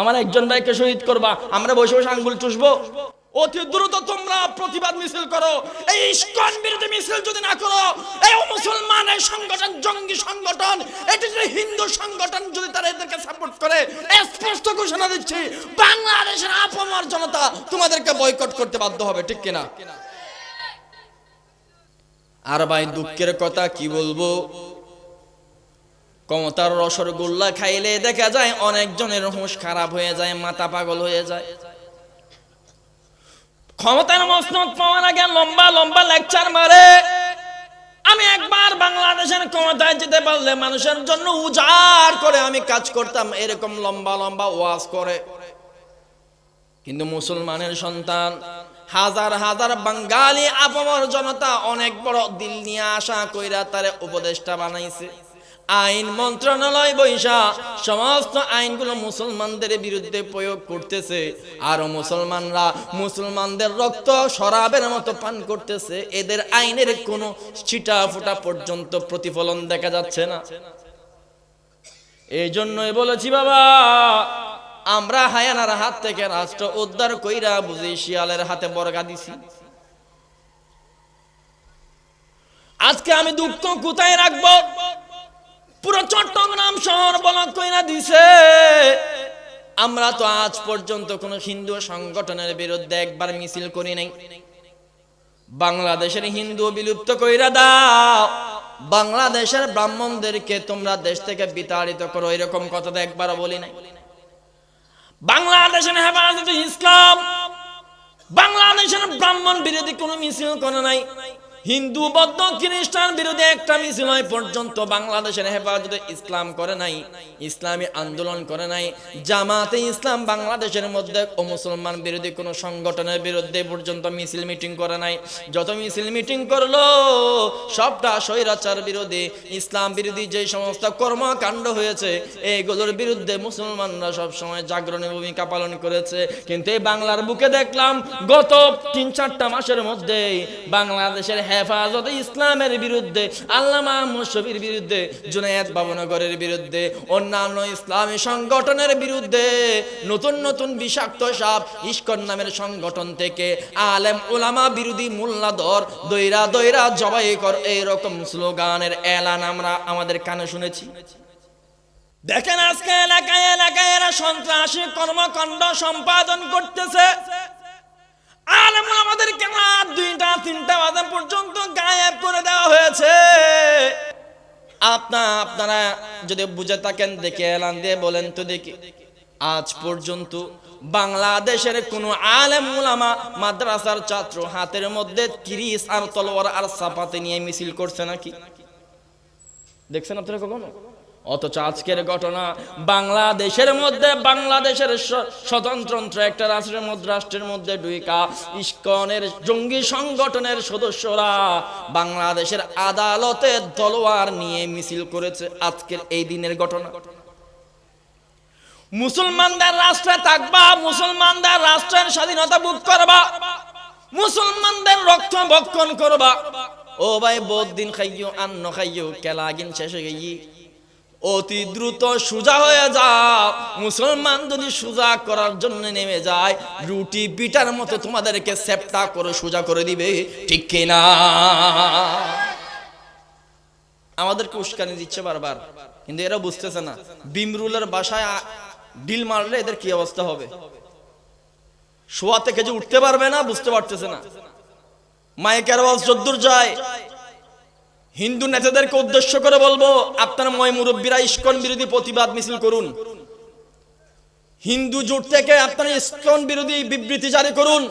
আমার একজন ভাইকে শহীদ করবা, আমরা বসে বসে আঙ্গুল চুষবো। অতি দ্রুত তোমরা প্রতিবাদ মিছিল করো। এই ইস্কন বিরোধী মিছিল যদি না করো, এই মুসলমানের সংগঠন, জঙ্গি সংগঠন, এটি যদি হিন্দু সংগঠন যদি তারা এদেরকে সাপোর্ট করে স্পষ্ট ঘোষণা দিচ্ছি, বাংলাদেশের আপমর জনতা তোমাদেরকে বয়কট করতে বাধ্য হবে, ঠিক কিনা? আর ভাই, দুঃখের কথা কি বলব? ক্ষমতার রসগোল্লা খাইলে দেখা যায় অনেকজনের হুঁশ খারাপ হয়ে যায়, মাথা পাগল হয়ে যায়। ক্ষমতার মসনদ পাওয়ার আগে লম্বা লম্বা লেকচার মারে। আমি একবার বাংলাদেশের ক্ষমতায় যেতে পারলে মানুষের জন্য উজাড় করে আমি কাজ করতাম, এরকম লম্বা লম্বা ওয়াজ করে। কিন্তু মুসলমানের সন্তান, হাজার হাজার বাঙালি আপমর জনতা অনেক বড় দিল নিয়ে আশা কইরা তারে উপদেষ্টা বানাইছে। আইন মন্ত্রণালয় বৈশা, সমস্ত আইনগুলো মুসলমানদের বিরুদ্ধে প্রয়োগ করতেছে। আর মুসলমানরা মুসলমানদের রক্ত শরাবের মতো পান করতেছে। এদের আইনের কোনো ছিটা ফুটা পর্যন্ত প্রতিফলন দেখা যাচ্ছে না। এই জন্যই বলেছি, বাবা, আমরা হায়ানার হাত থেকে রাষ্ট্র উদ্ধার কইরা বুঝি শিয়ালের হাতে বর্গা দিছি। আজকে আমি দুঃখ কোথায় রাখব? পুরো চট্টগ্রাম শহর বলক কইরা দিছে। আমরা তো আজ পর্যন্ত কোন হিন্দু সংগঠনের বিরুদ্ধে একবার মিছিল করি নাই। বাংলাদেশের হিন্দু বিলুপ্ত কইরা দাও। বাংলাদেশের ব্রাহ্মণদেরকে তোমরা দেশ থেকে বিতাড়িত করো, এরকম কথা তো একবারও বলি নাই। বাংলাদেশের হেফাজত ইসলাম, বাংলাদেশের ব্রাহ্মণ বিরোধী কোনো মিছিল করে নাই। হিন্দু, বৌদ্ধ, খ্রিস্টান বিরোধী একটা মিছিল হয় পর্যন্ত বাংলাদেশের হেফাজতে ইসলাম করে নাই, ইসলামী আন্দোলন করে নাই। জামাতে ইসলাম বাংলাদেশের মধ্যে ও মুসলমান বিরোধী কোনো সংগঠনের বিরুদ্ধে পর্যন্ত মিছিল মিটিং করে নাই। যত মিছিল মিটিং করল, সবটা স্বৈরাচার বিরোধী, ইসলাম বিরোধী যে সমস্ত কর্মকাণ্ড হয়েছে এইগুলোর বিরুদ্ধে মুসলমানরা সব সময় জাগরণী ভূমিকা পালন করেছে। কিন্তু এই বাংলার বুকে দেখলাম, গত তিন চারটা মাসের মধ্যে বাংলাদেশের হেফাজতে ইসলামের বিরুদ্ধে, আল্লামা মুশফির বিরুদ্ধে, জুনায়েদ বাবনগরের বিরুদ্ধে, অন্যান্য ইসলামী সংগঠনের বিরুদ্ধে নতুন নতুন বিষাক্ত সাপ, ইস্কন নামের সংগঠন থেকে আলেম ওলামা বিরোধী মোল্লাদর দৈরা দৈরা জবাই কর, এইরকম স্লোগানের এলান আমরা আমাদের কানে শুনেছি। দেখেন আজকে এলাকায় এলাকায় এরা সন্ত্রাসী কর্মকাণ্ড সম্পাদন করতেছে। আলেম আমাদেরকে রাত দুইটা, তিনটা বাজে পর্যন্ত গায়েব করে দেওয়া হয়েছে। আপনা, আপনারা যদি বুঝে থাকেন, দেখে এলান দিয়ে বলেন তো দেখি। আজ পর্যন্ত বাংলাদেশের কোন আলেম উলামা মাদ্রাসার ছাত্র হাতের মধ্যে তিরিশ আর তলোয়ার আর সাপাতে নিয়ে মিছিল করছে নাকি? দেখছেন আপনারা কখনো? অথচ আজকের ঘটনা বাংলাদেশের মধ্যে, বাংলাদেশের স্বতন্ত্র একটা রাষ্ট্রের মধ্যে রাষ্ট্রের মধ্যে ডুইকা ইস্কনের জঙ্গি সংগঠনের সদস্যরা বাংলাদেশের আদালতে তলোয়ার নিয়ে মিছিল করেছে আজকের এই দিনের ঘটনা। মুসলমানদের রাষ্ট্রে থাকবা, মুসলমানদের রাষ্ট্রের স্বাধীনতা বুক করবা, মুসলমানদের রক্ত ভক্ষণ করবা। ও ভাই, বহুত দিন খাইও আন্ন খাইও কেলা গিন শেষ হয়ে গিয়ে অতি দ্রুত সোজা হয়ে যাও। মুসলমান যদি সোজা করার জন্য নেমে যায়, রুটি পিটার মতো তোমাদেরকে সেপ্টা করে সোজা করে দিবে, ঠিক কিনা আমাদেরকে উস্কানি দিচ্ছে বারবার, কিন্তু এরা বুঝতেছে না। বিমরুলের বাসায় ডিল মারলে এদের কি অবস্থা হবে? শোয়া থেকে যে উঠতে পারবে না, বুঝতে পারতেছে না। মাইকের আওয়াজ যদ্দূর যায়। হিন্দু নেতাদেরকে উদ্দেশ্য করে বলব, আপনার ময় মুরব্বীরা ইস্কন বিরোধী প্রতিবাদ মিছিল করুন। হিন্দু জোট থেকে আপনারা ইস্কন বিরোধী বিবৃতি জারি করুন।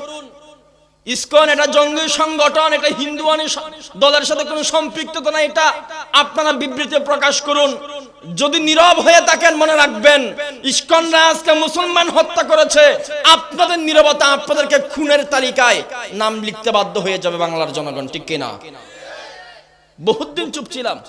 ইসকন এটা জঙ্গি সংগঠন, এটা হিন্দুয়ানি স- দলের সাথে কোনো সম্পৃক্ততা নাই এটা আপনারা বিবৃতি প্রকাশ করুন। যদি নীরব হয়ে থাকেন, মনে রাখবেন, ইসকনরা আজকে মুসলমান হত্যা করেছে। আপনাদের নীরবতা আপনাদেরকে খুনের তালিকায় নাম লিখতে বাধ্য হয়ে যাবে বাংলার জনগণ, ঠিক কিনা? বহুত দিন চুপ ছিলাম।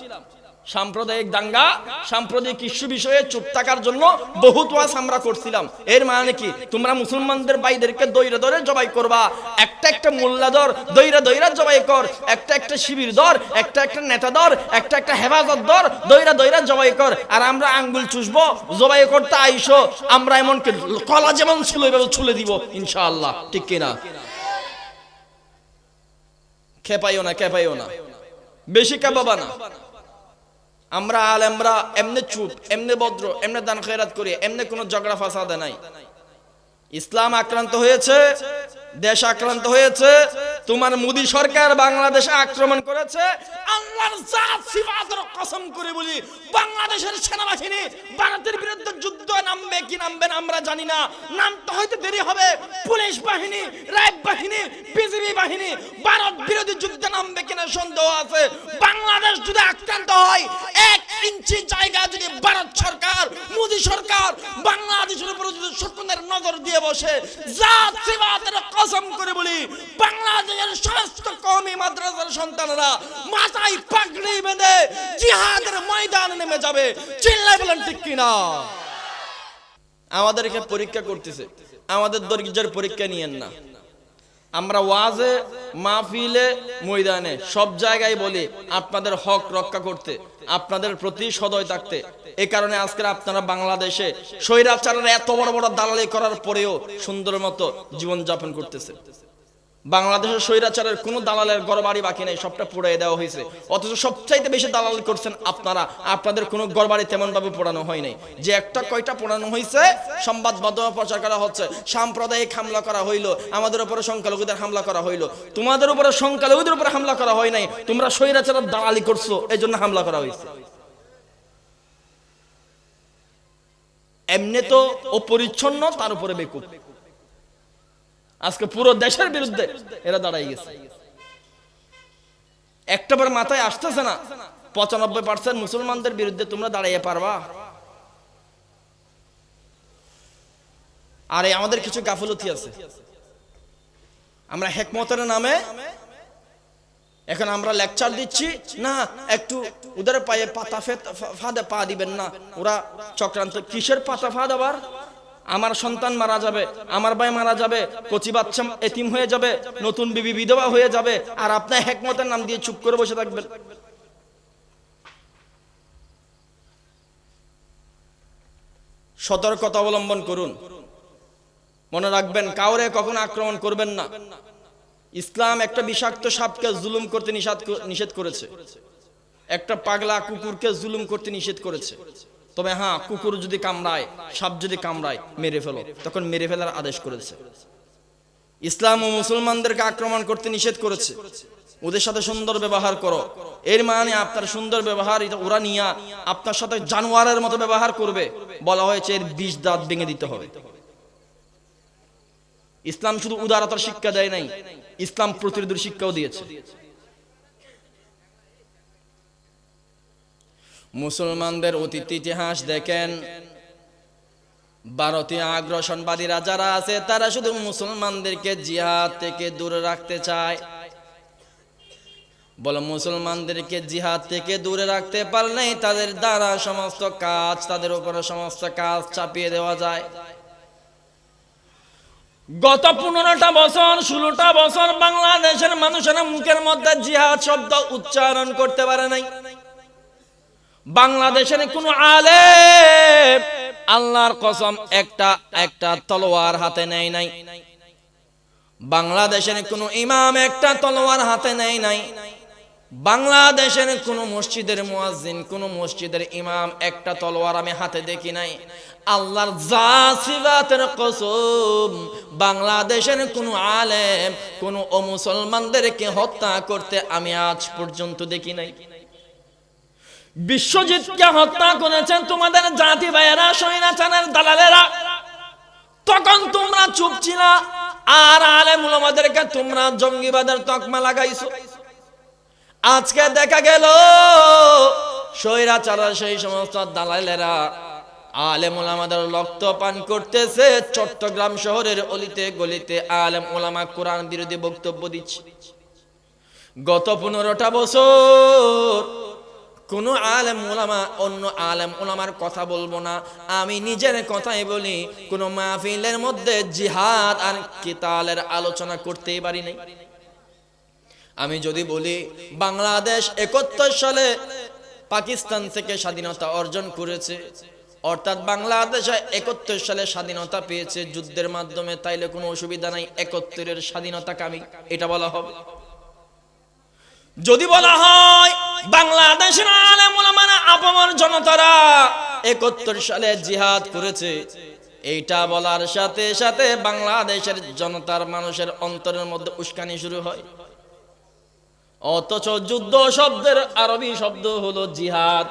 সাম্প্রদায়িক দাঙ্গা, সাম্প্রদায়িক ইস্যু বিষয়ে চুপ থাকার জন্য বহুত ওয়াজ আমরা করছিলাম। এর মানে কি? তোমরা মুসলমানদের ভাইদেরকে দৈরে দরে জবাই করবা। একটা একটা মোল্লা দর দৈরে দৈরা জবাই কর। একটা একটা শিবির দর, একটা একটা নেতা দর, একটা একটা হেফাজত দর দৈরা দৈরা জবাই কর। আর আমরা আঙ্গুল চুষবো, জবাই করতে আইসো। আমরা এমন কি কলা যেমন ছিল, এভাবে ছুলে দিব, ইনশাআল্লাহ। ঠিক কিনা? খেপাইও না খেপাইও না। বেশি কাবাবা না আমরা আলেমরা এমনি চুপ, এমনি ভদ্র, এমনি দান খেরাত করি, এমনি কোনো ঝগড়া ফাসাদে নাই। ইসলাম আক্রান্ত হয়েছে, দেশ আক্রান্ত হয়েছে, তোমার মোদি সরকার বাংলাদেশে আক্রমণ করেছে, আল্লাহর জাত সিফাতের কসম করে বলি, বাংলাদেশের সেনাবাহিনী ভারতের বিরুদ্ধে যুদ্ধ নামবে কি নামবে না আমরা জানি না। নামতে হয়তো দেরি হবে। পুলিশ বাহিনী র্যাব বাহিনী, বিজিবি বাহিনী, ভারত বিরোধী যুদ্ধে নামবে কিনা সন্দেহ আছে। বাংলাদেশ যদি আক্রান্ত হয়, এক ইঞ্চি জায়গা যদি ভারত সরকার, মোদী সরকার বাংলাদেশের উপর যদি শকুনের নজর দিয়ে বসে, জাত সিফাতের কসম করে বলি, বাংলাদেশের সমস্ত কওমি মাদ্রাসার সন্তানরা মাথায় পাগড়ি বেঁধে জিহাদের ময়দানে নেমে যাবে। চিল্লাই বলেন ঠিক কিনা? আমাদেরকে পরীক্ষা করতেছে। আমাদের ধৈর্যের পরীক্ষা নিয়েন না। আমরা ওয়াজে, মাহফিলে, ময়দানে সব জায়গায় বলি, আপনাদের হক রক্ষা করতে, আপনাদের প্রতি সদয় থাকতে। এ কারণে আজকে আপনারা বাংলাদেশে স্বৈরাচারের এত বড় বড় দালালি করার পরেও সুন্দর মতো জীবনযাপন করতেছে বাংলাদেশের স্বৈরাচারের কোনো দালালের গড়বাড়ি বাকি নেই, সবটা পুড়িয়ে দেওয়া হয়েছে। অথচ সবচাইতে বেশি দালালি করছেন আপনারা, আপনাদের কোনো গড়বাড়ি তেমন ভাবে পোড়ানো হয় নাই। যে একটা কয়টা পোড়ানো হয়েছে, সংবাদ মাধ্যমে প্রচার করা হচ্ছে, সাম্প্রদায়িক হামলা করা হইল, আমাদের উপরে সংখ্যালঘুদের হামলা করা হইল, তোমাদের উপরে সংখ্যালঘুদের উপরে হামলা করা হয় নাই, তোমরা স্বৈরাচারের দালালি করছ এই জন্য হামলা করা হয়েছে। এমনি তো অপরিচ্ছন্ন, তার উপরে বেকুব। আজকে পুরো দেশের বিরুদ্ধে এরা দাঁড়াই গেছে। একটাবার মাথায় আসতেছে না, পঁচানব্বই পার্সেন্ট মুসলমানদের বিরুদ্ধে তোমরা দাঁড়াইয়ে পারবা? আরে, আমাদের কিছু গাফলতি আছে। আমরা হেকমতের নামে এখন আমরা লেকচার দিচ্ছি। না, একটু ওদের পায়ে পাতা ফাঁদে পা দিবেন না। ওরা চক্রান্ত কিসের পাতা ফাঁদ আবার? আমার সন্তান মারা যাবে, আমার ভাই মারা যাবে, কচি বাচ্চা এতিম হয়ে যাবে, নতুন বিবি বিধবা হয়ে যাবে, আর আপনার হেকমতের নাম দিয়ে চুপ করে বসে থাকবেন। সতর্কতা অবলম্বন করুন। মনে রাখবেন, কাউরে কখনো আক্রমণ করবেন না। ইসলাম একটা বিষাক্ত সাপকে জুলুম করতে নিষেধ নিষেধ করেছে। একটা পাগলা কুকুরকে জুলুম করতে নিষেধ করেছে। তবে হ্যাঁ কুকুর যদি কামড়ায়, সাপ যদি কামড়ায়, মেরে ফেলো। তখন মেরে ফেলার আদেশ করেছে। ইসলাম ও মুসলমানদেরকে আক্রমণ করতে নিষেধ করেছে। ওদের সাথে সুন্দর ব্যবহার করো। এর মানে আপনার সুন্দর ব্যবহার ওরা নিয়ে আপনার সাথে জানোয়ারের মতো ব্যবহার করবে। বলা হয়েছে এর বিষ দাঁত ভেঙে দিতে হবে। ইসলাম শুধু উদারতার শিক্ষা দেয় নাই, ইসলাম প্রতিরোধের শিক্ষাও দিয়েছে। মুসলমানদের অতীত ইতিহাস দেখেন। ভারতীয় আগ্রাসনবাদীরা যারা আছে, তারা শুধু মুসলমানদেরকে জিহাদ থেকে দূরে রাখতে চায়। বলে মুসলমানদেরকে জিহাদ থেকে দূরে রাখতে পারলেই তাদের দ্বারা সমস্ত কাজ, তাদের উপরে সমস্ত কাজ চাপিয়ে দেওয়া যায়। গত পনেরোটা বছর, ষোলোটা বছর বাংলাদেশের মানুষেরা মুখের মধ্যে জিহাদ শব্দ উচ্চারণ করতে পারে নাই। বাংলাদেশের কোন আলেম আল্লাহর কসম একটা একটা তলোয়ার হাতে নেয় নাই। বাংলাদেশের কোন ইমাম একটা তলোয়ার হাতে নেয় নাই। বাংলাদেশের কোন মসজিদের মুয়াজ্জিন, কোন মসজিদের ইমাম একটা তলোয়ার আমি হাতে দেখি নাই। আল্লাহর জাসিবাতের কসম, বাংলাদেশের কোন আলেম, কোন ও মুসলমানদেরকে হত্যা করতে আমি আজ পর্যন্ত দেখি নাই। বিশ্বজিৎকে হত্যা করেছেন? তোমাদের জাতি ভাইয়েরা সৈনাচানের দালালেরা। তখন তোমরা চুপ ছিলা, আর আলেম উলামাদেরকে তোমরা জঙ্গিবাদের তকমা লাগাইছো। আজকে দেখা গেল সৈরাচারা সেই সমস্ত দালালেরা আলেম ওলামাদের রক্ত পান করতেছে। চট্টগ্রাম শহরের অলিতে গলিতে আলেম ওলামা কোরআন বিরোধী বক্তব্য দিচ্ছে। গত পনেরোটা বছর কোনো আলেম ওলামা অন্য আলেম ওলামার কথা বলব না। আমি নিজের কথাই বলি, কোনো মাহফিলের মধ্যে জিহাদ আর কিতালের আলোচনা করতেই পারি নাই। আমি যদি বলি, বাংলাদেশ একাত্তর সালে পাকিস্তান থেকে স্বাধীনতা অর্জন করেছে, অর্থাৎ বাংলাদেশ একাত্তর সালে স্বাধীনতা পেয়েছে যুদ্ধের মাধ্যমে, তাইলে কোনো অসুবিধা নাই, একাত্তরের স্বাধীনতা কামি এটা বলা হবে। যদি বলা হয়, বাংলাদেশের আলেম ওলামারা আপামর জনতারা একাত্তর সালে জিহাদ করেছে, এইটা বলার সাথে সাথে বাংলাদেশের জনতার মানুষের অন্তরের মধ্যে উস্কানি শুরু হয়। অথচ যুদ্ধ শব্দের আরবি শব্দ হলো জিহাদ।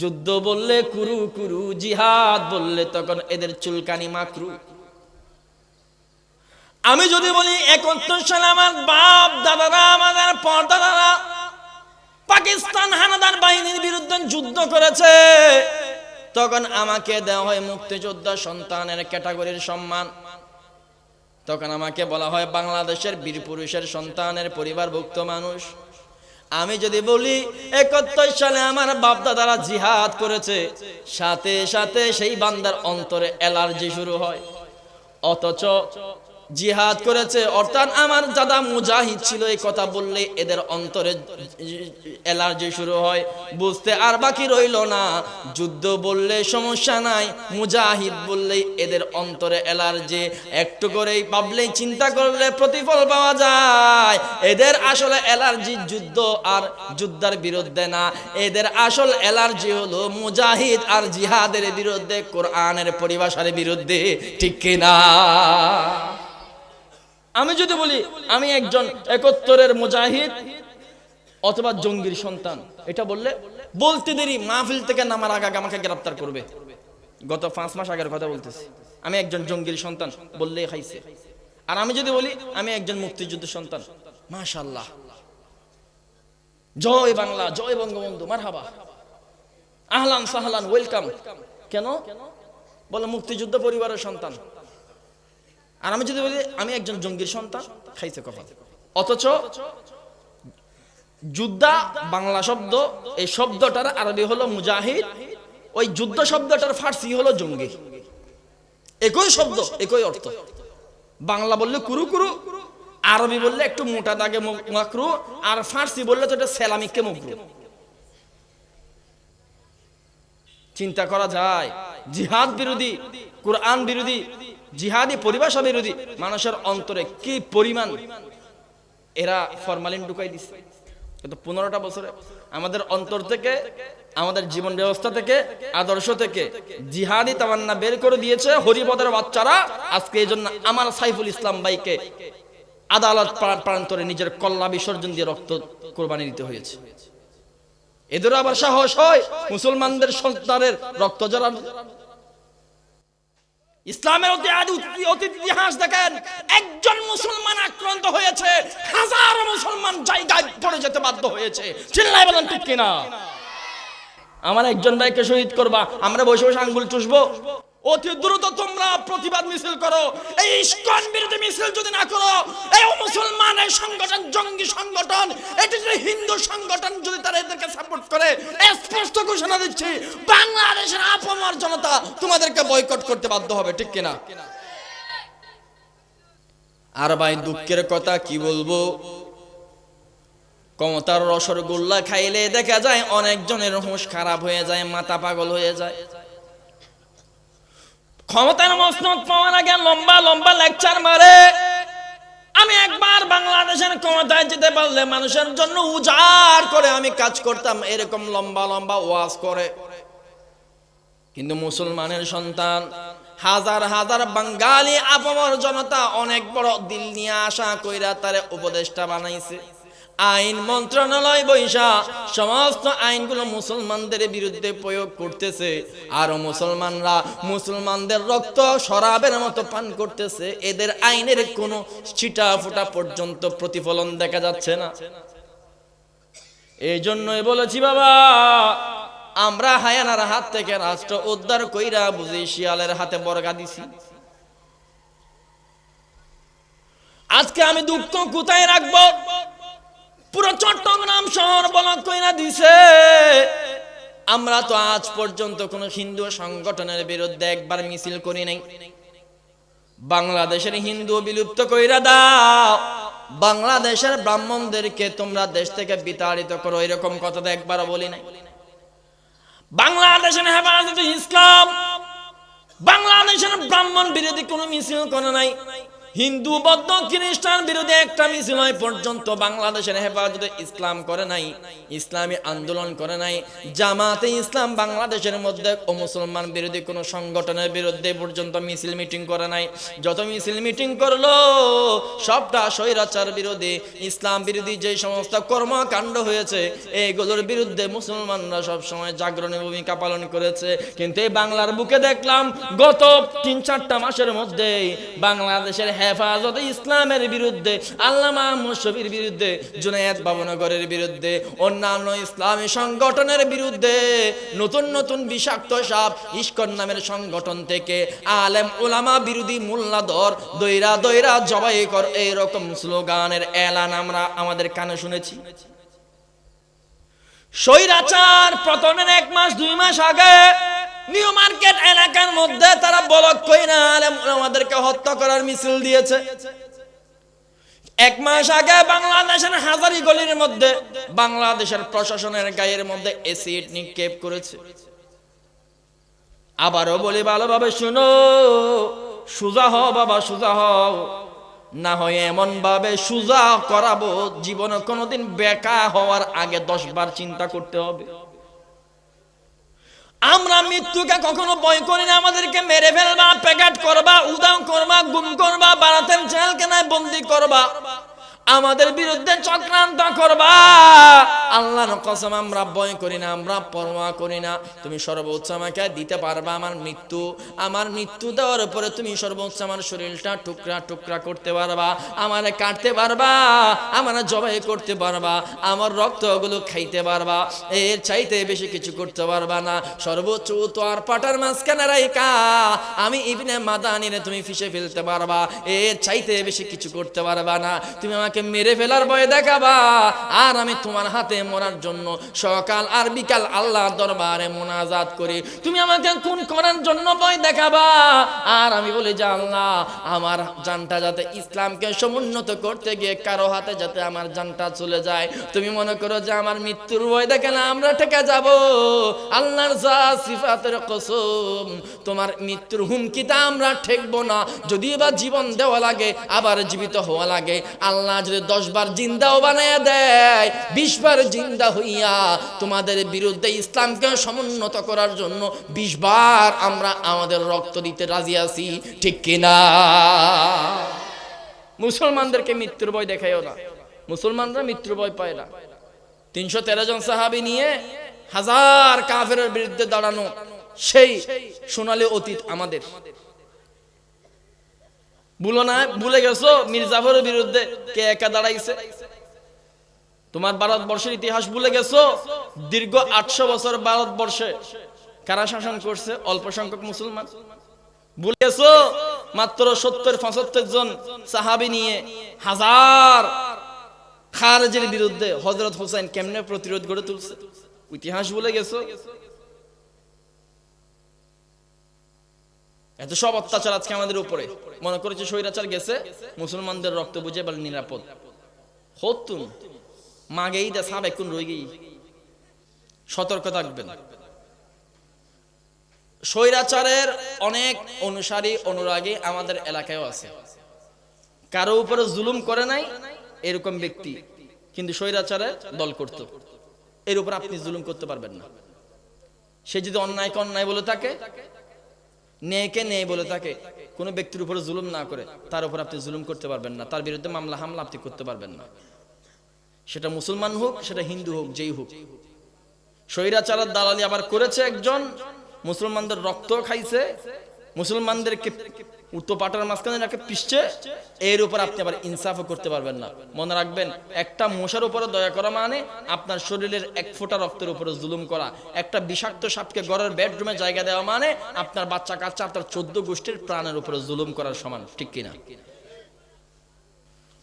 যুদ্ধ বললে কুরু কুরু, জিহাদ বললে তখন এদের চুলকানি মাকরু। আমি যদি বলি একাত্তর সালে আমার বাপ, দাদারা আমাদের পরদাদারা, পাকিস্তান হানাদার বাহিনীর বিরুদ্ধে যুদ্ধ করেছে। তখন আমাকে দেওয়া হয় মুক্তিযোদ্ধা সন্তানের ক্যাটাগরির সম্মান। তখন আমাকে বলা হয়, বাংলাদেশের বীর পুরুষের সন্তানের পরিবারভুক্ত মানুষ। আমি যদি বলি, একাত্তর সালে আমার বাপ দাদারা জিহাদ করেছে। সাথে সাথে সেই বান্দার অন্তরে অ্যালার্জি শুরু হয়। অথচ জিহাদ করেছে। অর্থাৎ আমার দাদা মুজাহিদ ছিল, এই কথা বললে এদের অন্তরে অ্যালার্জি শুরু হয়। বুঝতে আর বাকি রইল না। যুদ্ধ বললে সমস্যা নাই, মুজাহিদ বললে এদের অন্তরে অ্যালার্জি একটু করেই ভাবলেই চিন্তা করলে প্রতিফল পাওয়া যায়। এদের আসলে অ্যালার্জি যুদ্ধ আর যুদ্ধার বিরুদ্ধে না। এদের আসল অ্যালার্জি হলো মুজাহিদ আর জিহাদের বিরুদ্ধে, কোরআনের পরিভাষার বিরুদ্ধে। ঠিক কিনা? আমি যদি বলি, আমি একজন একত্তরের মুজাহিদ অথবা জঙ্গির সন্তান, এটা বললে বলতে দেরি, মাহফিল থেকে নামার আগে আমাকে গ্রেপ্তার করবে। গত পাঁচ মাস আগের কথা বলতেছি। আমি একজন জঙ্গির সন্তান বললে খাইছে আর আমি যদি বলি, আমি একজন মুক্তিযুদ্ধ সন্তান মাশাল্লাহ জয় বাংলা, জয় বঙ্গবন্ধু, মারহাবা। আহলান সাহলান, ওয়েলকাম। কেন? বলে মুক্তিযুদ্ধ পরিবারের সন্তান। আর আমি যদি বলি, আমি একজন জঙ্গির সন্তান, খাইছে কথা অথচ যুদ্ধা, বাংলা শব্দ, এই শব্দটার আরবি হলো মুজাহিদ, ওই যুদ্ধ শব্দটার ফার্সি হলো জঙ্গি। একই শব্দ, একই অর্থ। বাংলা বললে কুরু কুরু, আরবি বললে একটু মোটা দাগে মাকরু, আর ফার্সি বললে তো এটা সেলামিককে মুকরু। চিন্তা করা যায়, জিহাদ বিরোধী, কোরআন বিরোধী জিহাদি পরিভাষা বিরোধী মানুষের অন্তরে কি পরিমাণ এরা ফরমালিন ঢুকাই দিচ্ছে কিন্তু পনেরোটা বছরে আমাদের অন্তর থেকে, আমাদের জীবন ব্যবস্থা থেকে, আদর্শ থেকে জিহাদি তামান্না বের করে দিয়েছে হরিপদের বাচ্চারা। আজকে এই জন্য আমার সাইফুল ইসলাম ভাইকে আদালত প্রান্তরে নিজের কল্লা বিসর্জন দিয়ে রক্ত কোরবানি দিতে হয়েছে। এদেরও আবার সাহস হয় মুসলমানদের সন্তানের রক্ত জড়ানো ইসলামের অতি অতীত ইতিহাস দেখেন, একজন মুসলমান আক্রান্ত হয়েছে, হাজার মুসলমান জায়গায় পড়ে যেতে বাধ্য হয়েছে। চিল্লাই বলেন, ঠিক কিনা? আমার একজন ভাইকে শহীদ করবা, আমরা বসে বসে আঙ্গুল চুষবো। অতি দ্রুত তোমরা প্রতিবাদ মিছিল করো। এই ইস্কন বিরোধী মিছিল যদি না করো, এই মুসলমান, এই সংগঠন, জঙ্গি সংগঠন, এটি যদি হিন্দু সংগঠন যদি তারা এদেরকে সাপোর্ট করে স্পষ্ট ঘোষণা দিচ্ছি, বাংলাদেশের আপমর জনতা তোমাদেরকে বয়কট করতে বাধ্য হবে, ঠিক কিনা? আর ভাই, দুঃখের কথা কি বলব? ক্ষমতার রসগোল্লা খাইলে দেখা যায় অনেকজনের হুঁশ খারাপ হয়ে যায়, মাথা পাগল হয়ে যায়। ক্ষমতার মসনদ পাওয়ার আগে লম্বা লম্বা লেকচার মারে। আমি একবার বাংলাদেশের ক্ষমতায় যেতে পারলে মানুষের জন্য উজাড় করে আমি কাজ করতাম, এরকম লম্বা লম্বা ওয়াজ করে। কিন্তু মুসলমানের সন্তান, হাজার হাজার বাঙালি আপমর জনতা অনেক বড় দিল নিয়ে আশা কইরা তারে উপদেষ্টা বানাইছে। আইন মন্ত্রণালয় বৈশা, সমস্ত আইনগুলো মুসলমানদের বিরুদ্ধে প্রয়োগ করতেছে। আর মুসলমানরা মুসলমানদের রক্ত শরাবের মতো পান করতেছে। এদের আইনের কোনো ছিটা ফুটা পর্যন্ত প্রতিফলন দেখা যাচ্ছে না। এই জন্যই বলেছি, বাবা, আমরা হায়ানার হাত থেকে রাষ্ট্র উদ্ধার কইরা বুঝি শিয়ালের হাতে বর্গা দিছি। আজকে আমি দুঃখ কোথায় রাখব? পুরো চট্টগ্রাম শহর বলক কইরা দিছে। আমরা তো আজ পর্যন্ত কোন হিন্দু সংগঠনের বিরুদ্ধে একবার মিছিল করি নাই। বাংলাদেশের হিন্দু বিলুপ্ত কইরা দাও। বাংলাদেশের ব্রাহ্মণদেরকে তোমরা দেশ থেকে বিতাড়িত করো, এরকম কথা তো একবারও বলি নাই। বাংলাদেশের হেফাজত ইসলাম, বাংলাদেশের ব্রাহ্মণ বিরোধী কোনো মিছিল করে নাই। হিন্দু, বৌদ্ধ, খ্রিস্টান বিরোধী একটা মিছিল হয় পর্যন্ত বাংলাদেশের হেফাজতে ইসলাম করে নাই, ইসলামী আন্দোলন করে নাই। জামাতে ইসলাম বাংলাদেশের মধ্যে ও মুসলমান বিরোধী কোনো সংগঠনের বিরুদ্ধে পর্যন্ত মিছিল মিটিং করে নাই। যত মিছিল মিটিং করল, সবটা স্বৈরাচার বিরোধী, ইসলাম বিরোধী যে সমস্ত কর্মকাণ্ড হয়েছে এইগুলোর বিরুদ্ধে মুসলমানরা সব সময় জাগরণী ভূমিকা পালন করেছে। কিন্তু এই বাংলার বুকে দেখলাম, গত তিন চারটা মাসের মধ্যেই বাংলাদেশের হেফাজতে ইসলামের বিরুদ্ধে, আল্লামা মুশফির বিরুদ্ধে, জুনায়েদ বাবনগরের বিরুদ্ধে, অন্যান্য ইসলামী সংগঠনের বিরুদ্ধে নতুন নতুন বিষাক্ত সাপ, ইস্কন নামের সংগঠন থেকে আলেম ওলামা বিরোধী মোল্লাদর দৈরা দৈরা জবাই কর, এইরকম স্লোগানের এলান আমরা আমাদের কানে শুনেছি। স্বৈরাচার পতনের এক মাস, দুই মাস আগে নিউ মার্কেট এলাকার মধ্যে তারা বলক কইরা আলেম আমাদেরকে হত্যা করার মিছিল দিয়েছে। এক মাস আগে বাংলাদেশের হাজারি গলির মধ্যে বাংলাদেশের প্রশাসনের গায়ের মধ্যে এসিড নিক্ষেপ করেছে। আবারও বলি ভালোভাবে শুনো, সুজা হও বাবা, সুজা হও। না হয় এমন ভাবে সুজা করাবো, জীবনে কোনোদিন বেকা হওয়ার আগে দশ বার চিন্তা করতে হবে। আমরা মৃত্যুকে কখনো ভয় করি না, আমাদেরকে মেরে ফেলবা, প্যাকেট করবা উদাম করবা, গুম করবা, বারাতের জেলখানায় বন্দি করবা। আমাদের বিরুদ্ধে চক্রান্ত করবা। আল্লাহর কসম, আমরা ভয় করি না, আমরা পরোয়া করি না। তুমি সর্বোচ্চ আমাকে দিতে পারবা আমার মৃত্যু। আমার মৃত্যু দেওয়ার পরে তুমি সর্বোচ্চ আমার শরীরটা টুকরা টুকরা করতে পারবা, আমারে কাটতে পারবা, আমার জবাই করতে পারবা, আমার রক্তগুলো খাইতে পারবা, এর চাইতে বেশি কিছু করতে পারবা না। সর্বোচ্চ তো আর পাটার মাঝখানে রাইকা আমি ইবনে মাদানিরে তুমি ফিসে ফেলতে পারবা, এর চাইতে বেশি কিছু করতে পারবা না। তুমি আমাকে মেরে ফেলার ভয় দেখাবা। আর আমি তোমার হাতে মরার জন্য সকাল আর বিকাল আল্লাহ দরবারে মোনাজাত করি। তুমি আমাকে খুন করার জন্য ভয় দেখাবা। আর আমি বলি, যে আল্লাহ, আমার জানটা যাতে ইসলামকে সমুন্নত করতে গিয়ে কারও হাতে যাতে আমার জানটা চলে যায়। তুমি মনে করো যে আমার মৃত্যুর ভয় দেখে না, আমরা ঠেকে যাব। আল্লাহর যা সিফাতের কসম, তোমার মৃত্যুর হুমকিতে আমরা ঠেকবো না। যদি বা জীবন দেওয়া লাগে, আবার জীবিত হওয়া লাগে, আল্লাহ যদি দশ বার জিন্দাও বানায় দেয় বিশ বার জিন্দা হইয়া তোমাদের বিরুদ্ধে ইসলামকে সমুন্নত করার জন্য বিশ বার আমরা আমাদের রক্ত দিতে রাজি আছি, ঠিক কিনা মুসলমানদেরকে মৃত্যুর ভয় দেখাইও না। মুসলমানরা মৃত্যুর ভয় পায় না। তিনশো তেরো জন সাহাবি নিয়ে হাজার কাফের বিরুদ্ধে দাঁড়ানো, সেই সোনালী অতীত আমাদের। ভুলো না, ভুলে গেছো? মির্জাফরের বিরুদ্ধে কে একা দাঁড়াইছে? তোমার ভারতবর্ষের ইতিহাস ভুলে গেছো? দীর্ঘ আটশো বছর ভারতবর্ষে কারা শাসন করছে অল্প সংখ্যক মুসলমান। ভুলে গেছো? মাত্র সত্তর, পঁচাত্তর জন সাহাবি নিয়ে হাজার খারেজের বিরুদ্ধে হজরত হোসেন কেমনে প্রতিরোধ গড়ে তুলছে? ইতিহাস ভুলে গেছো? এত সব অত্যাচার আজকে আমাদের উপরে। মনে করেছে স্বৈরাচার গেছে, মুসলমানদের রক্ত বুঝে বলে নিরাপদ। হতুন মাগেই দে সাব এখন রয়ে গেই সতর্ক থাকবেন। স্বৈরাচারের অনেক অনুসারী, অনুরাগী আমাদের এলাকায়ও আছে। কারও উপরে জুলুম করে নাই এরকম ব্যক্তি, কিন্তু স্বৈরাচারে দল করত। এর উপর আপনি জুলুম করতে পারবেন না। সে যদি অন্যায়কে অন্যায় বলে থাকে নেকে নেই বলে তাকে কোনো ব্যক্তির উপরে জুলুম না করে, তার উপর আপনি জুলুম করতে পারবেন না, তার বিরুদ্ধে মামলা হামলা আপনি করতে পারবেন না। সেটা মুসলমান হোক, সেটা হিন্দু হোক, যেই হোক। স্বৈরাচারের দালালি আবার করেছে একজন, মুসলমানদের রক্ত খাইছে, মুসলমানদেরকে উত্তর পাটার মাঝখানে রাখে পিসছে এর উপর আপনি আবার ইনসাফও করতে পারবেন না। মনে রাখবেন, একটা মশার উপরে দয়া করা মানে আপনার শরীরের এক ফোঁটা রক্তের উপরে জুলুম করা। একটা বিষাক্ত সাপকে ঘরের বেডরুমে জায়গা দেওয়া মানে আপনার বাচ্চা কাচ্চা আপনার চোদ্দ গোষ্ঠীর প্রাণের উপরে জুলুম করার সমান, ঠিক কিনা?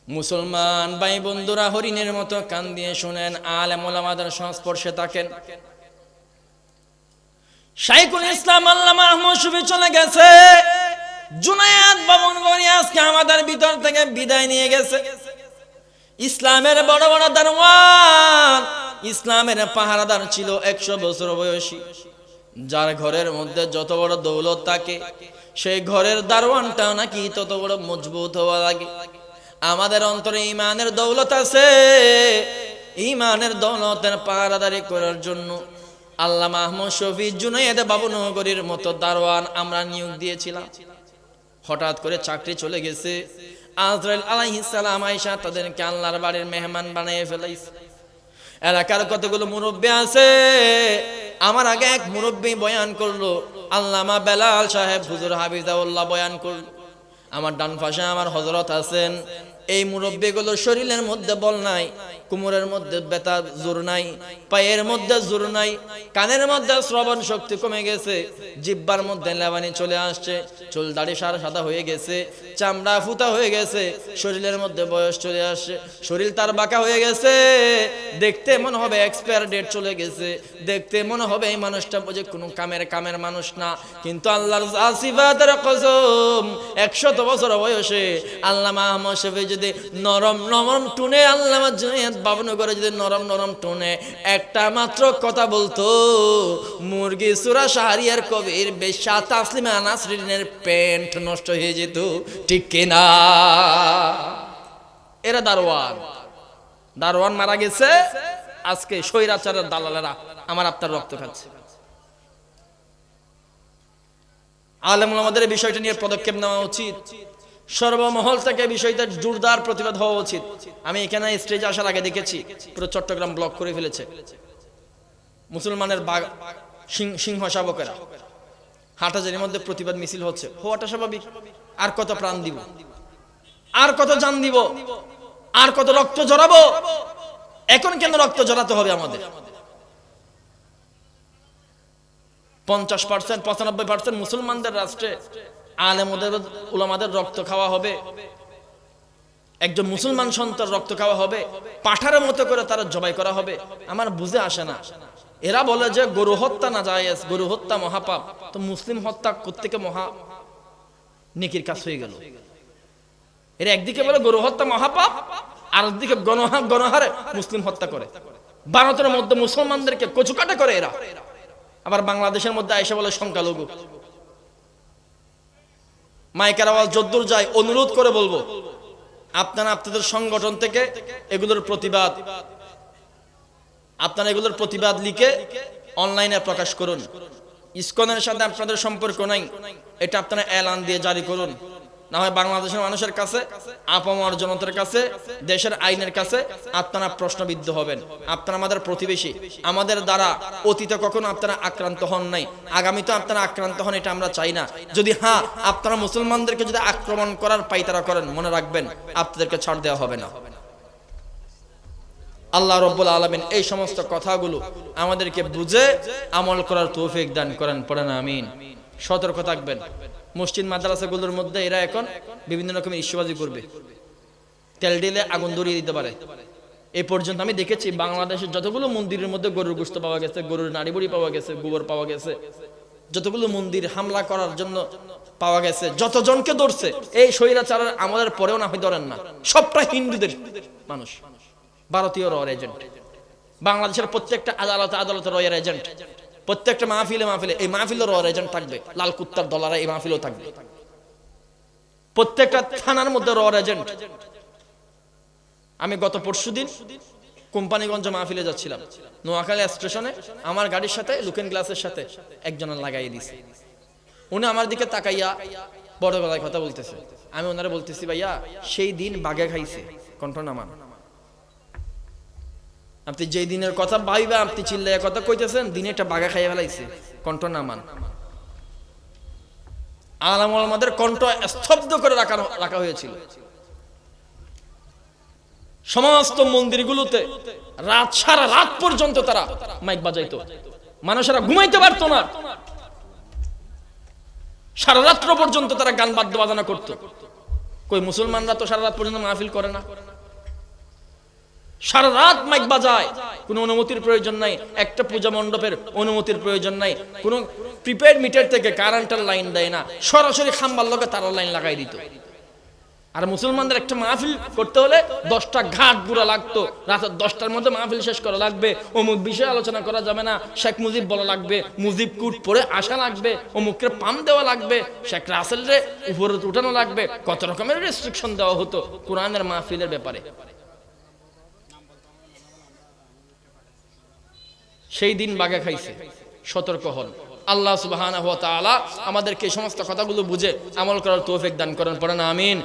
মুসলমান ভাই বন্ধুরা, হরিণের মতো কান দিয়ে শুনেন, আলেম ওলামাদের সংস্পর্শে থাকেন। শাইকুল ইসলাম আল্লামা আহমদ শফি চলে গেছে। জুনায়াত ভবন গড়ি আজকে আমাদের ভিতর থেকে বিদায় নিয়ে গেছে। ইসলামের বড় বড় দারওয়ান ইসলামের পাহারাদার ছিল একশো বছর বয়সী। যার ঘরের মধ্যে যত বড় দৌলত থাকে, সেই ঘরের দারওয়ানটা নাকি তত বড় মজবুত হওয়া লাগে। আমাদের অন্তরে ইমানের দৌলত আছে। ইমানের দৌলতের পাহারাদারি করার জন্য আল্লাহ মাহমুদ শফি জুনাইদ বাবুনগরীর মতো দারোয়ান আমরা নিয়োগ দিয়েছিলাম। হঠাৎ করে চাকরি চলে গেছে। আজরাইল আলাইহিসালাম আয়সা তাদেরকে আল্লাহর বাড়ির মেহমান বানিয়ে ফেলাইছে। এলাকার কতগুলো মুরব্বী আছে? আমার আগে এক মুরব্বী বয়ান করল, আল্লামা বেলাল সাহেব হুজুর হাবিজাউল্লাহ বয়ান করল। আমার ডান পাশে আমার হজরত আছেন। এই মুরব্বীগুলো শরীরের মধ্যে বল নাই, কুমোরের মধ্যে বেতা জোর নাই, পায়ের মধ্যে জোর নাই, কানের মধ্যে শ্রবণ শক্তি কমে গেছে, জিব্বার মধ্যে লেবানি চলে আসছে, চুল দাড়ি সারা সাদা হয়ে গেছে, চামড়া ফুতা হয়ে গেছে, শরীরের মধ্যে বয়স চলে আসছে, শরীর তার বাঁকা হয়ে গেছে, দেখতে মনে হবে এক্সপায়ার ডেট চলে গেছে, দেখতে মনে হবে এই মানুষটা বুঝে কোনো কামের কামের মানুষ না, কিন্তু আল্লাহর আসিফাতের কসম, একশত বছর বয়সে আল্লাহ আহমদ শফি যদি নরম নরম টুনে আল্লাহ জুনিয়াত বাবনগরে যদি নরম নরম টুনে, একটা মাত্র কথা বলতো, মুরগি সুরা শাহরিয়ার কবির বেশা তাসলিমা নাসরিনের প্যান্ট নষ্ট হয়ে যেত, ঠিক কিনা? এরা দারোয়ান। দারোয়ান মারা গেছে, আজকে স্বৈরাচারের দালালেরা আমার আপনার রক্ত খাচ্ছে। আলেমুল আমাদের বিষয়টা নিয়ে পদক্ষেপ নেওয়া উচিত। সর্বমহল থেকে বিষয়টা জোরদার প্রতিবাদ হওয়া উচিত। আমি এখানে স্টেজে আসার আগে দেখেছি, পুরো চট্টগ্রাম ব্লক করে ফেলেছে। মুসলমানের সিংহ শাবকেরা হাটাজারির মধ্যে প্রতিবাদ মিছিল হচ্ছে। হওয়াটা স্বাভাবিক। আর কত প্রাণ দিব? আর কত জান দিব? আর কত রক্ত জড়াবো এখন কেন রক্ত জড়াতে হবে আমাদের? পঞ্চাশ পার্সেন্ট পঁচানব্বই পার্সেন্ট মুসলমানদের রাষ্ট্রে আলেমদের উলামাদের রক্ত খাওয়া হবে। একজন মুসলমান সন্তান রক্ত খাওয়া হবে। পাঠারের মতো করে তারা জবাই করা হবে। আমার বুঝে আসে না। এরা বলে যে, গরু হত্যা না যায় গরু হত্যা মহাপাপ। তো মুসলিম হত্যা কোথেকে মহা নেকির কাজ হয়ে গেল। এরা একদিকে বলে, গরু হত্যা মহাপাপ, আর একদিকে গণহা, গণহারে মুসলিম হত্যা করে। ভারতের মধ্যে মুসলমানদেরকে কচুকাটা করে এরা। আবার বাংলাদেশের মধ্যে আইসা বলে, সংখ্যালঘু। মাইকের আওয়াজ যদ্দূর যায়, অনুরোধ করে বলব, আপনারা আপনাদের সংগঠন থেকে এগুলোর প্রতিবাদ, আপনারা এগুলোর প্রতিবাদ লিখে অনলাইনে প্রকাশ করুন। ইসকনের সাথে আপনাদের সম্পর্ক নাই, এটা আপনারা এলান দিয়ে জারি করুন। না হয় বাংলাদেশের মানুষের কাছে, আপামর জনতার কাছে, দেশের আইনের কাছে আপনারা প্রশ্নবিদ্ধ হবেন। আপনারা আমাদের প্রতিবেশী। আমাদের দ্বারা অতীতে কখনো আপনারা আক্রান্ত হন নাই। আগামীতে আপনারা আক্রান্ত হন, এটা আমরা চাই না। যদি হ্যাঁ আপনারা মুসলমানদেরকে যদি আক্রমণ করার পাইতারা করেন, মনে রাখবেন, আপনাদেরকে ছাড় দেওয়া হবে না। আল্লাহ রব্বুল আলমিন এই সমস্ত কথাগুলো আমাদেরকে বুঝে আমল করার তৌফিক দান করেন, পড়েন, আমিন। সতর্ক থাকবেন। মসজিদ মাদ্রাসাগুলোর মধ্যে এরা এখন বিভিন্ন রকমের ইস্যুবাজি করবে। তেল ঢেলে আগুন ধরিয়ে দিতে পারে। এই পর্যন্ত আমি দেখেছি বাংলাদেশের যতগুলো মন্দিরের মধ্যে গরুর গোস্ত পাওয়া গেছে, গরুর নাড়ি বুড়ি পাওয়া গেছে, গোবর পাওয়া গেছে, যতগুলো মন্দির হামলা করার জন্য পাওয়া গেছে, যতজনকে ধরছে, এই স্বৈরাচারের আমাদের পরেও না হয় ধরেন না। সবটা হিন্দুদের মানুষ ভারতীয় রয়ের এজেন্ট বাংলাদেশের প্রত্যেকটা আদালতে আদালতে রয়ের এজেন্ট প্রত্যেকটা মাহফিলে মাহফিলে, এই মাহফিলে রয়ের এজেন্ট থাকবে। লাল কুত্তার দলারা এই মাহফিলেও থাকবে। প্রত্যেকটা থানার মধ্যে রয়ের এজেন্ট আমি গত পরশুদিন কোম্পানিগঞ্জ মাহফিলে যাচ্ছিলাম। নোয়াখালী স্টেশনে আমার গাড়ির সাথে লুকেন গ্লাসের সাথে একজনের লাগাই দিছে। উনি আমার দিকে তাকাইয়া বড় গলায় কথা বলতেছে। আমি ওনারা বলতেছি, ভাইয়া, সেই দিন বাগে খাইছে কণ্ঠ নামান আপনি যেই দিনের কথা ভাইবা আপনি চিল্লাইয়া কথা কইতেছেন, দিনে একটা বাগা খাইয়া ফেলাইছে, কণ্ঠ নামান আলাম আমাদের কণ্ঠ স্তব্ধ করে রাখা রাখা হয়েছিল। সমস্ত মন্দিরগুলোতে রাত, সারা রাত পর্যন্ত তারা মাইক বাজাইতো। মানুষেরা ঘুমাইতে পারতো না। সারা রাত্র পর্যন্ত তারা গান বাদ্য বাজানো করতো। কই, মুসলমানরা তো সারা রাত পর্যন্ত মাহফিল করে না? সারা রাত মাইক বাজায়। কোনো অনুমতির প্রয়োজন নাই। একটা পূজা মণ্ডপের অনুমতির প্রয়োজন নাই। কোনো প্রিপেড মিটার থেকে কারেন্টের লাইন দেয় না। সরাসরি খাম্বার লোকে তারা লাইন লাগাই দিত। আর মুসলমানদের একটা মাহফিল করতে হলে দশটা ঘাট বুড়া লাগতো। রাতের দশটার মধ্যে মাহফিল শেষ করা লাগবে। অমুক বিষয়ে আলোচনা করা যাবে না। শেখ মুজিব বলা লাগবে, মুজিব কুট পরে আসা লাগবে, অমুককে পাম দেওয়া লাগবে, শেখ রাসেলরে উপরে উঠানো লাগবে। কত রকমের রেস্ট্রিকশন দেওয়া হতো কোরআনের মাহফিলের ব্যাপারে। সেই দিন বাগে খাইছে, সতর্ক হন। আল্লাহ সুবাহ আমাদেরকে এই সমস্ত কথাগুলো বুঝে আমল করার তৌফিক দান করেন, পড়েন, আমিন।